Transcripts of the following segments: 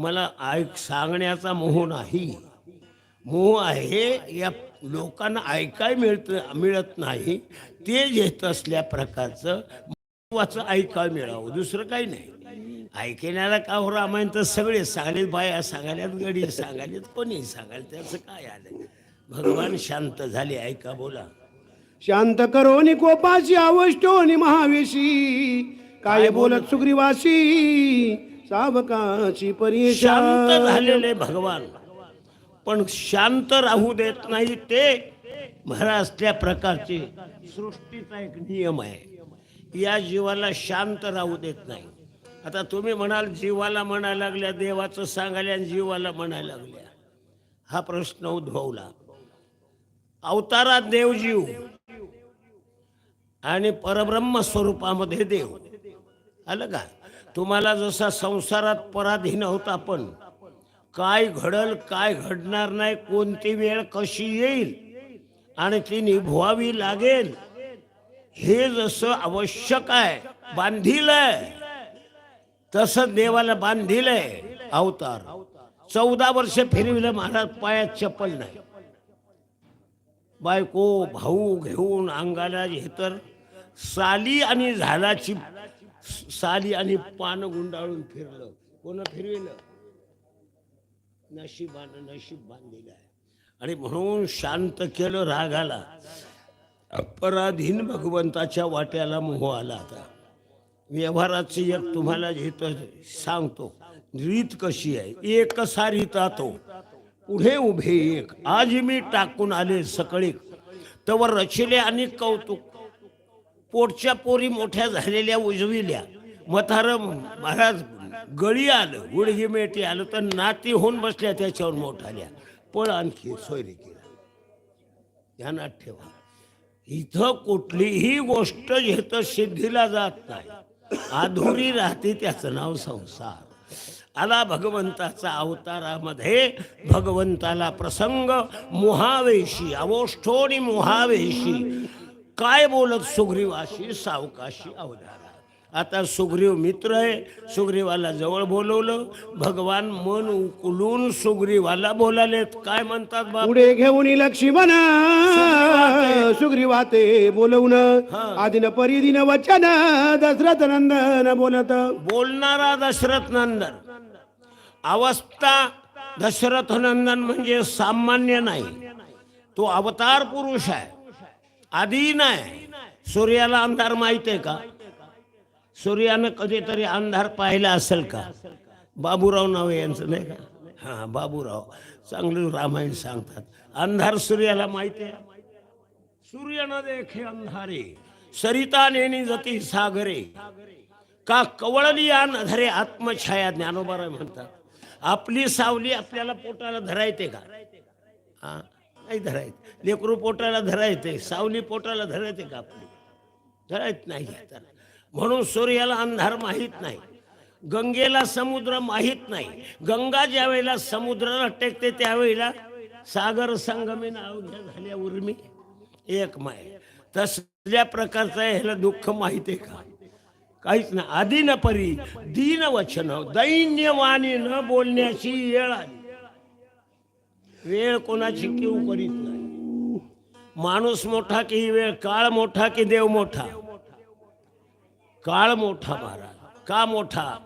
मला ऐक सांगण्याचा मोह नाही. मोह आहे या लोकांना ऐकाय मिळत मिळत नाही. ते घेत असल्या प्रकारचं महत्वाचं ऐकाय मिळावं. दुसरं काही नाही. ऐकण्याला का हो रामायण? तर सगळे सांगायत बाया सांगायल्यात गडी सांगायल्यात कोणी सांगायला त्याचं काय आलं? भगवान शांत झाले. ऐका बोला. शांत करो कोपाची आवष्टोनी महावेशी. काय बोलत सुग्रीवासी? सावकाची परेशान शांत झालेले भगवान. पण शांत राहू देत नाही ते महाराज त्या प्रकारचे सृष्टीचा एक नियम आहे. या जीवाला शांत राहू देत नाही. आता तुम्ही म्हणाल जीवाला म्हणायला लागल्या देवाचं सांगायला आणि जीवाला म्हणायला लागल्या. हा प्रश्न उद्भवला. अवतारा देव जीव आणि परब्रह्म स्वरूपामध्ये देव. आलं का? तुम्हाला जसा संसारात पराधीन होता आपण काय घडल काय घडणार नाही कोणती वेळ कशी येईल आणि ती निभवावी लागेल हे जसं आवश्यक आहे बांधील आहे तसं देवाला बांधील आहे अवतार. चौदा वर्ष फिरविलं महाराज पायात चप्पल नाही. बायको भाऊ घेऊन अंगाला हे तर साली आणि झाडाची साली आणि पानं गुंडाळून फिरलं. कोण फिरविलं? नशिबानं नशीब बांधलेलं आहे. आणि म्हणून शांत केलं रागाला. अपराधीन भगवंताच्या वाट्याला मोह आला आता. व्यवहाराची एक तुम्हाला इथं सांगतो. रीत कशी आहे? एक सारिता तो पुढे उभे एक. आज मी टाकून आले सकळी तवर रचिले आणि कौतुक. पोटच्या पोरी मोठ्या झालेल्या उजविल्या मथार महाराज गळी आलं गुडघी मेटी आलं तर नाती होऊन बसल्या त्याच्यावर मोठाल्या. पण आणखी सोयरी केला ध्यानात ठेवा. इथं कुठलीही गोष्ट घेत सिद्धीला जात नाही. अधुरी राहते त्याचं नाव संसार. आला भगवंताचा अवतारामध्ये भगवंताला प्रसंग मोहावेशी अवोष्ठोनी मोहावेशी काय बोलत सुग्रीवाशी सावकाशी अवधारा? आता सुग्रीव मित्र आहे सुग्रीवाला जवळ बोलवलं भगवान मन उकलून सुग्रीवाला बोलालेत. काय म्हणतात पुढे घेऊन लक्ष्मण सुग्रीवाते. बोलवून आदिन परिदिन वचन. दशरथ नंदन बोलत. बोलणारा दशरथ नंदन. अवस्था दशरथ नंदन म्हणजे सामान्य नाही. तो अवतार पुरुष आहे. आधी नाही. सूर्याला अंधार माहीत आहे का? सूर्यानं कधीतरी अंधार पाहिला असेल का? बाबूराव नाव यांचं नाही का? हा बाबूराव. चांगलं रामायण सांगतात. अंधार सूर्याला माहिती आहे सूर्य न देखे अंधारे सरिता नेनी जती सागरे का कवळली आन धरे आत्मछाया ज्ञानोबाराय म्हणतात. आपली सावली आपल्याला पोटाला धरायते का? हा. नाही धरायचं? लेकरू पोटाला धरायते सावली पोटाला धरायते का आपली? धरायच नाही म्हणून सूर्याला अंधार माहीत नाही. गंगेला समुद्र माहीत नाही. गंगा ज्या वेळेला समुद्राला टेकते त्यावेळेला सागर संगमेन अवघ्या झाल्या उर्मी. एक माय. तसल्या प्रकारचं ह्याला दुःख माहीत आहे का? काहीच नाही. आधी न परी दीन वचन दैन्यवाणी न बोलण्याची येळ आली. वेळ कोणाची किव करीत नाही. माणूस मोठा की ही वेळ काळ मोठा की देव मोठा? काळ मोठा महाराज. का मोठा?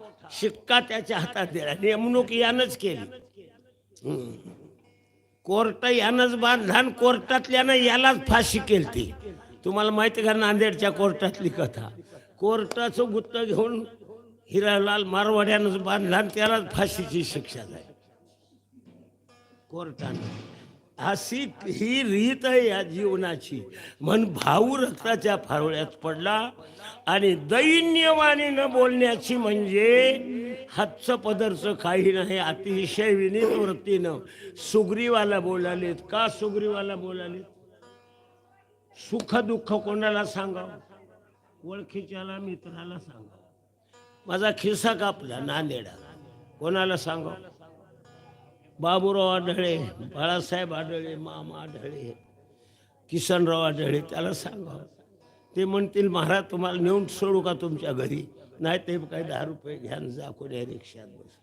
शिक्का त्याच्या हातात दिला. नेमणूक यानंच केली. कोर्ट यानंच बांधला कोर्टातल्यानं यालाच फाशी केली ती तुम्हाला माहिती का नांदेडच्या कोर्टातली कथा? कोर्टाचं गुत्त घेऊन हिरालाल मारवाड्यानंच बांधला त्यालाच फाशीची शिक्षा झाली. कोर्टानं अशी ही रीत आहे या जीवनाची. म्हण भाऊ रक्ताच्या फारोळ्यात पडला आणि दैन्यवाणी न बोलण्याची म्हणजे हातचं पदरचं काही नाही अतिशय विनीत वृत्तीनं सुग्रीवाला बोलालेत. का सुग्रीवाला बोलालेत? सुख दुःख कोणाला सांगावं? ओळखीच्याला मित्राला सांगावं. माझा खिस्सा कापला नांदेडा कोणाला सांगावं? बाबूराव आढळे बाळासाहेब आढळे मामा आढळे किसनराव आढळे त्याला सांगा ते म्हणतील महाराज तुम्हाला नेऊन सोडू का तुमच्या घरी? नाही ते काही दहा रुपये घ्या जा कोण्या रिक्षात बस.